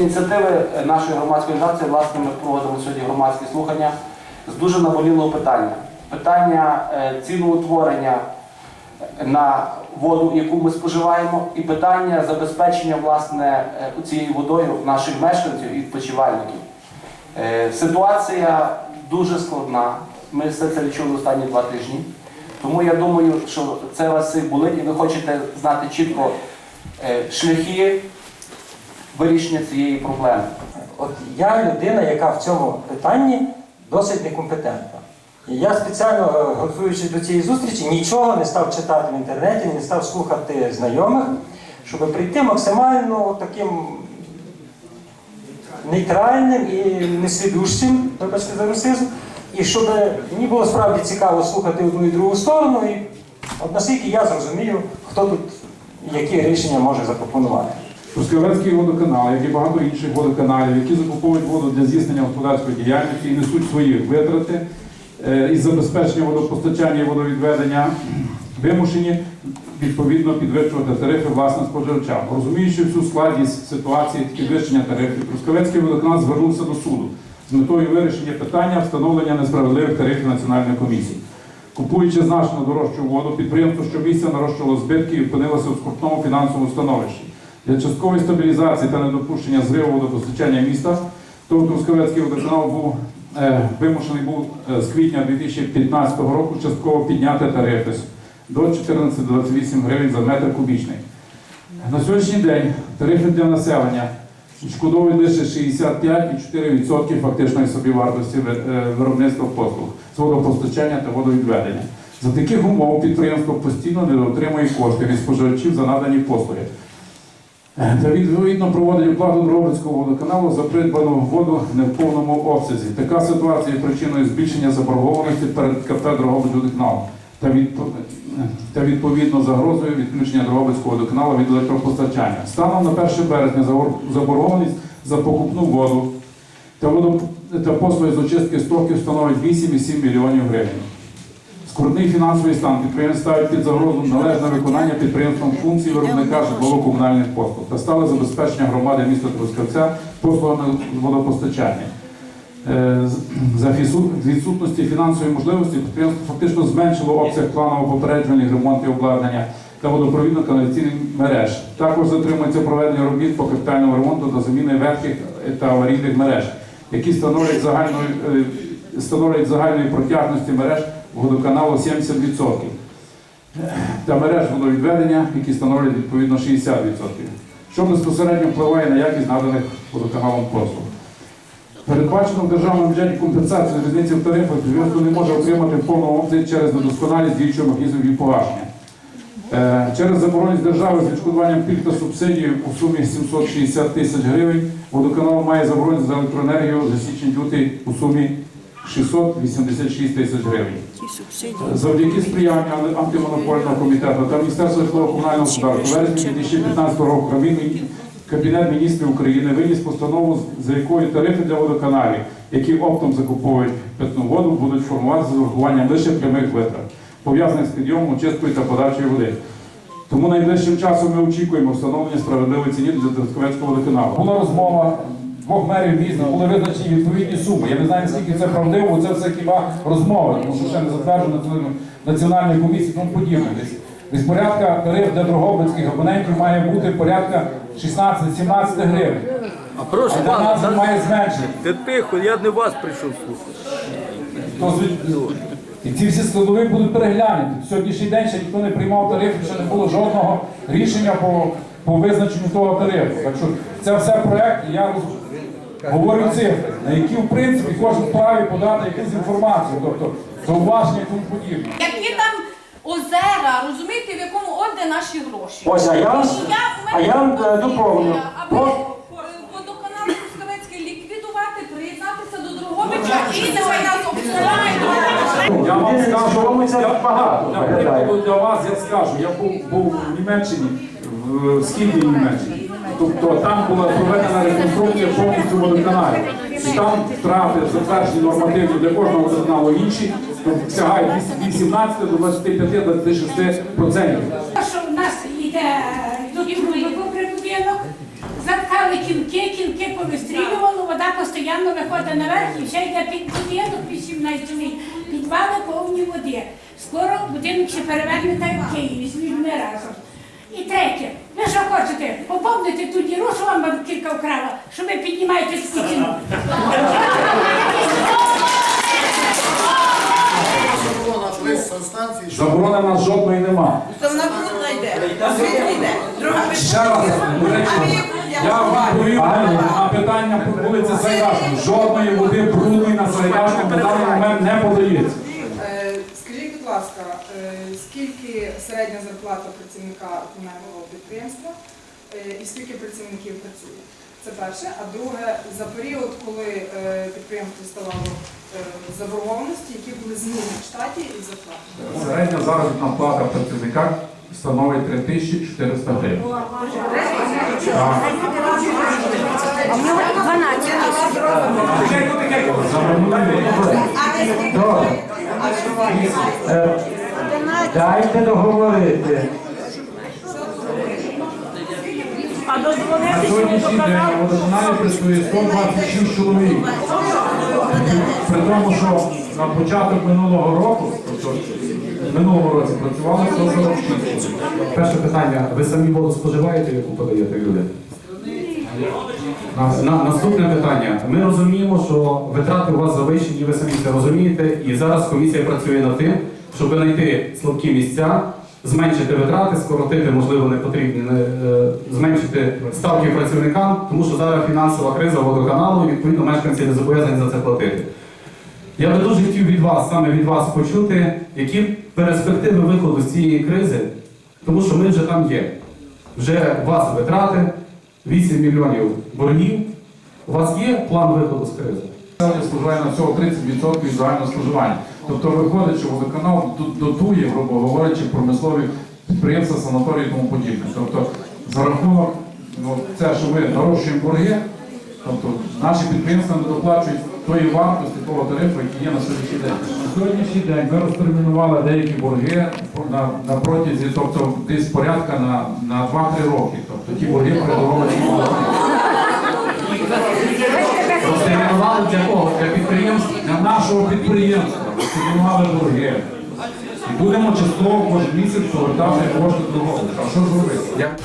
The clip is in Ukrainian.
ініціативи нашої громадської організації, власне, ми проводимо сьогодні громадські слухання з дуже наболілого питання. Питання е, ціноутворення на воду, яку ми споживаємо, і питання забезпечення власне е, цією водою наших мешканців і відпочивальників. Е, Ситуація дуже складна. Ми все це відчули останні два тижні. Тому я думаю, що це вас всіх болить, і ви хочете знати чітко шляхи вирішення цієї проблеми. От я людина, яка в цьому питанні досить некомпетентна. І я спеціально, е, готуючись до цієї зустрічі, нічого не став читати в інтернеті, не став слухати знайомих, щоб прийти максимально таким нейтральним і несвідущим, вибачте за русизм, і щоб мені було справді цікаво слухати одну і другу сторону, і от наскільки я зрозумію, хто тут які рішення може запропонувати. Трускавецький водоканал, як і багато інших водоканалів, які закуповують воду для здійснення господарської діяльності і несуть свої витрати е, із забезпечення водопостачання і водовідведення, вимушені відповідно підвищувати тарифи власним споживачам. Розуміючи всю складність ситуації підвищення тарифів, Трускавецький водоканал звернувся до суду з метою вирішення питання встановлення несправедливих тарифів Національної комісії. Купуючи значно дорожчу воду, підприємство щомісяця нарощувало збитки і опинилося у скрутному фінансовому становищі. Для часткової стабілізації та недопущення зриву водопостачання міста, то Трускавецький водоканал був е, вимушений був е, з квітня 2015 року частково підняти тарифи до 14-28 гривень за метр кубічний. На сьогоднішній день тарифи для населення відшкодовують лише 65,4% фактичної собівартості е, виробництва послуг з водопостачання та водовідведення. За таких умов підприємство постійно не отримує кошти від споживачів за надані послуги. Е, Та відповідно проводить оплату Дробицького водоканалу за придбану воду не в повному обсязі. Така ситуація є причиною збільшення заборгованості перед КП та, відпо- та відповідно загрозою відключення Дрогобицького водоканалу від електропостачання. Станом на 1 березня заборгованість за покупну воду та, водо- та послуги з очистки стоків становить 8,7 мільйонів гривень. Скрутний фінансовий стан підприємств ставить під загрозу належне виконання підприємством функцій виробника житлово-комунальних послуг та стале забезпечення громади міста Трускавця послугами водопостачання. Е, За відсутності фінансової можливості підприємство фактично зменшило обсяг планово попереджувальних ремонтів обладнання та водопровідно-каналізаційних мереж. Також затримується проведення робіт по капітальному ремонту та заміни верхніх та аварійних мереж, які становлять загальної, е, становлять загальної протяжності мереж водоканалу 70% та мереж водовідведення, які становлять відповідно 60%, що безпосередньо впливає на якість наданих водоканалом послуг. Передбачено в державному бюджеті компенсацію різниці в тарифах підприємство не може отримати в повному обсязі через недосконалість діючого механізму її погашення. Е, Через забороненість держави з відшкодуванням пільг та субсидій у сумі 760 тисяч гривень водоканал має забороненість за електроенергію за січень-лютий у сумі 686 тисяч гривень. Завдяки сприянню антимонопольного комітету та Міністерства житлово-комунального господарства у вересні 2015 року Кабінет міністрів України виніс постанову, за якою тарифи для водоканалів, які оптом закуповують питну воду, будуть формуватися з урахуванням лише прямих витрат, пов'язаних з підйомом, очисткою та подачею води. Тому найближчим часом ми очікуємо встановлення справедливої ціни для Трускавецького водоканалу. Була розмова двох мерів міста, були визначені відповідні суми. Я не знаю, наскільки це правдиво, бо це все хіба розмова, тому що ще не затверджено національної комісії тому подібне. Десь, порядка тариф для дрогобицьких абонентів має бути порядка 16-17 гривень. А прошу А для нас він має зменшити. ти тихо, я не вас прийшов слухати. І ці всі складові будуть переглянуті. В сьогоднішній день ще ніхто не приймав тариф, ще не було жодного рішення по, по визначенню того тарифу. Так що це все проект, і я роз- говорю цифри, на які в принципі кожен вправі подати якусь інформацію, тобто зауваження і тому подібне. Які там озера, розумієте, в якому от наші гроші. Ось, а я вам, І я, а я е, пропозиція, доповню. Аби Про- е, водоканал ліквідувати, приєднатися до Дрогобича і нехай нас обсирають. Я вам Єдине, скажу, що вам я, багато виглядає. прикладу для вас я скажу, я був, був в Німеччині, в східній Німеччині. Тобто там була проведена реконструкція повністю водоканалів. І там втрати затверджені нормативні для кожного водоканалу інші, тобто сягають від 18 до 25 до 26 процентів. що в нас йде до трубовий будинок, заткали кінки, кінки повистрілювало, вода постійно виходить наверх і все йде під будинок під 17 підвали повні води. Скоро будинок ще переверне в Києві з разом. І третє, ви що хочете, поповнити ту діру, що вам кілька вкрала, що ви піднімаєте таку ціну. Заборони нас жодної нема. То вона брудна йде, освітла йде. Друга Ще раз, до речі, я відповів на питання по вулиці Заяшки. Жодної води брудної на Заяшку на даний момент не подається. Е, Скажіть, будь ласка, е, скільки середня зарплата працівника комунального підприємства е, і скільки працівників працює? Це перше. А друге, за період, коли е, підприємство ставало е, заборгованості, які були зміни в штаті і зарплати? Середня заробітна плата працівника становить 3400 гривень. Так. Добре. Е, Дайте договорити. На сьогоднішній день на водоканалі працює 126 чоловік. При тому, що на початок минулого року, тобто в минулому році працювало 146 чоловік. Перше питання. Ви самі воду споживаєте, яку подаєте люди? На, на- наступне питання. Ми розуміємо, що витрати у вас завищені, ви самі це розумієте, і зараз комісія працює над тим, щоб знайти слабкі місця, зменшити витрати, скоротити, можливо, не потрібні, е, зменшити ставки працівникам, тому що зараз фінансова криза водоканалу, і відповідно мешканці не зобов'язані за це платити. Я би дуже хотів від вас, саме від вас почути, які перспективи виходу з цієї кризи, тому що ми вже там є. Вже у вас витрати, 8 мільйонів боргів. У вас є план виходу з кризи? Споживає на всього 30% від загального споживання. Тобто виходить, що водоканал дотує, грубо говорячи, промислові підприємства, санаторії і тому подібне. Тобто за рахунок, ну, це, що ми нарощуємо борги, тобто наші підприємства не доплачують тої вартості того тарифу, який є на сьогоднішній день. На сьогоднішній день ми розтермінували деякі борги на, на протязі, тобто десь порядка на, на 2-3 роки. Тобто ті борги передоровані. Розтермінували для кого? Для підприємств? для нашого підприємства розтермінували борги. І будемо частково кожен місяць повертати кошти до. А що зробити? Як-